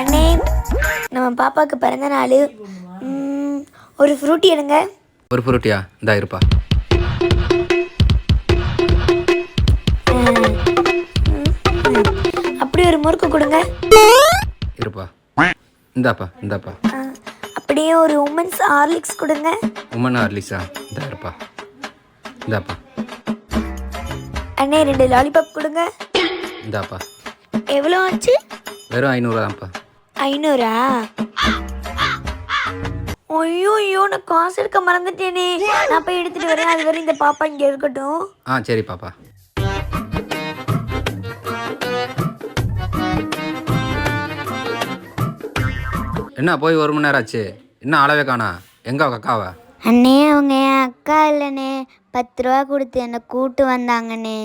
அண்ணே நம்ம பாப்பாவுக்கு பிறந்த நாள் ஒரு ஃப்ரூட்டி எடுங்க. ஒரு பொருட்டியா இந்தா இருப்பா. அப்படி ஒரு முறுக்கு கொடுங்க. இருப்பா. இந்தாப்பா இந்தாப்பா. அப்படியே ஒரு உமன்ஸ் ஹார்லிக்ஸ் கொடுங்க. உமன் ஹார்லிக்ஸா இந்தா இருப்பா. இந்தாப்பா. அண்ணே ரெண்டு லாலிபாப் கொடுங்க. இந்தாப்பா. எவ்வளோ ஆச்சு? வெறும் ஐநூறுவா தான்ப்பா. ஐநூறா? ஐயோ ஐயோ நான் காசு எடுக்க மறந்துட்டேனே. நான் போய் எடுத்துட்டு வரேன். அது வரை இந்த பாப்பா இங்க இருக்கட்டும். ஆ சரி பாப்பா. என்ன போய் ஒரு மணி நேரம் ஆச்சு? இன்னும் அளவே காணா? எங்க அவ அக்காவா? அண்ணே அவங்க என் அக்கா இல்லைண்ணே. பத்து ரூபா கொடுத்து என்னை கூட்டு வந்தாங்கண்ணே.